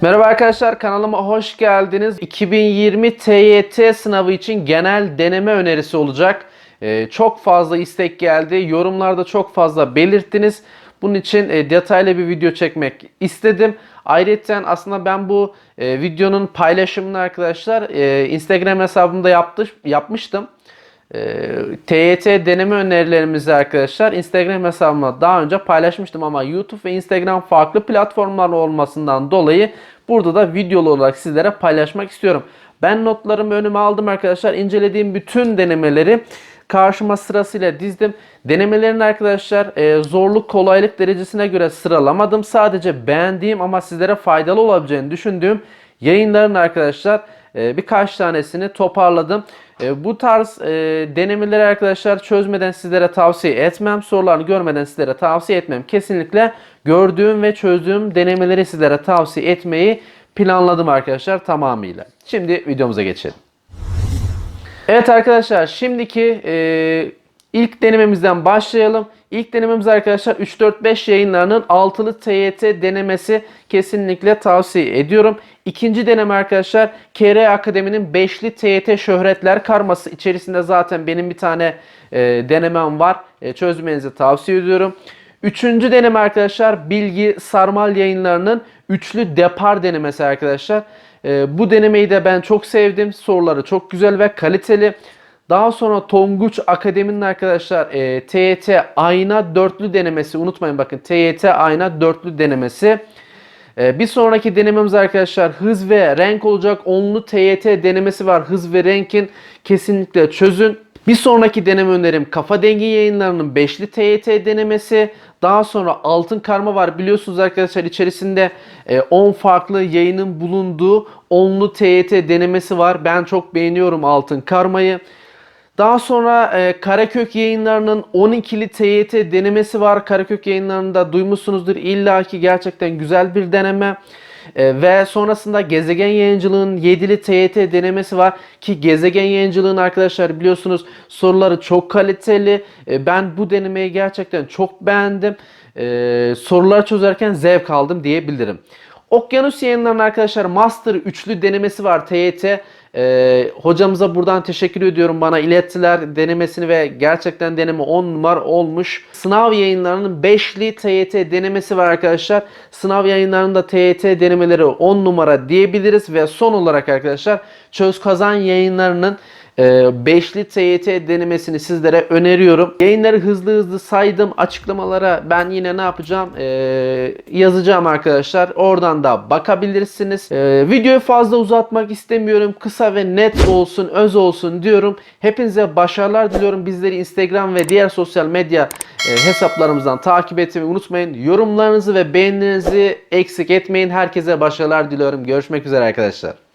Merhaba arkadaşlar kanalıma hoş geldiniz. 2020 TYT sınavı için genel deneme önerisi olacak. Ee, çok fazla istek geldi. Yorumlarda çok fazla belirttiniz. Bunun için e, detaylı bir video çekmek istedim. Ayrıca aslında ben bu e, videonun paylaşımını arkadaşlar e, Instagram hesabımda yaptı, yapmıştım. TYT deneme önerilerimizi arkadaşlar Instagram hesabıma daha önce paylaşmıştım ama YouTube ve Instagram farklı platformlar olmasından dolayı burada da videolu olarak sizlere paylaşmak istiyorum. Ben notlarımı önüme aldım arkadaşlar. İncelediğim bütün denemeleri karşıma sırasıyla dizdim. Denemelerin arkadaşlar e, zorluk kolaylık derecesine göre sıralamadım. Sadece beğendiğim ama sizlere faydalı olabileceğini düşündüğüm yayınların arkadaşlar e, birkaç tanesini toparladım. E, bu tarz e, denemeleri arkadaşlar çözmeden sizlere tavsiye etmem. Sorularını görmeden sizlere tavsiye etmem. Kesinlikle gördüğüm ve çözdüğüm denemeleri sizlere tavsiye etmeyi planladım arkadaşlar tamamıyla. Şimdi videomuza geçelim. Evet arkadaşlar şimdiki e, ilk denememizden başlayalım. İlk denememiz arkadaşlar 3-4-5 yayınlarının altılı TYT denemesi kesinlikle tavsiye ediyorum. İkinci deneme arkadaşlar KR Akademi'nin 5'li TYT şöhretler karması içerisinde zaten benim bir tane e, denemem var. E, çözmenizi tavsiye ediyorum. Üçüncü deneme arkadaşlar Bilgi Sarmal yayınlarının üçlü depar denemesi arkadaşlar. E, bu denemeyi de ben çok sevdim. Soruları çok güzel ve kaliteli. Daha sonra Tonguç Akademi'nin arkadaşlar e, TYT ayna dörtlü denemesi. Unutmayın bakın TYT ayna dörtlü denemesi. E, bir sonraki denememiz arkadaşlar hız ve renk olacak. Onlu TYT denemesi var. Hız ve renkin kesinlikle çözün. Bir sonraki deneme önerim Kafa Dengi yayınlarının 5'li TYT denemesi. Daha sonra Altın Karma var. Biliyorsunuz arkadaşlar içerisinde e, 10 farklı yayının bulunduğu 10'lu TYT denemesi var. Ben çok beğeniyorum Altın Karma'yı. Daha sonra e, Karakök yayınlarının 12'li TYT denemesi var. Karakök yayınlarında duymuşsunuzdur. İlla ki gerçekten güzel bir deneme. E, ve sonrasında Gezegen Yayıncılığın 7'li TYT denemesi var. Ki Gezegen Yayıncılığın arkadaşlar biliyorsunuz soruları çok kaliteli. E, ben bu denemeyi gerçekten çok beğendim. E, sorular çözerken zevk aldım diyebilirim. Okyanus yayınlarının arkadaşlar Master üçlü denemesi var TYT. Ee, hocamıza buradan teşekkür ediyorum. Bana ilettiler denemesini ve gerçekten deneme 10 numara olmuş. Sınav yayınlarının 5'li TYT denemesi var arkadaşlar. Sınav yayınlarında TYT denemeleri 10 numara diyebiliriz ve son olarak arkadaşlar Çöz Kazan yayınlarının 5'li TYT denemesini sizlere öneriyorum. Yayınları hızlı hızlı saydım. Açıklamalara ben yine ne yapacağım? Ee, yazacağım arkadaşlar. Oradan da bakabilirsiniz. Ee, videoyu fazla uzatmak istemiyorum. Kısa ve net olsun, öz olsun diyorum. Hepinize başarılar diliyorum. Bizleri Instagram ve diğer sosyal medya e, hesaplarımızdan takip etmeyi unutmayın. Yorumlarınızı ve beğenilerinizi eksik etmeyin. Herkese başarılar diliyorum. Görüşmek üzere arkadaşlar.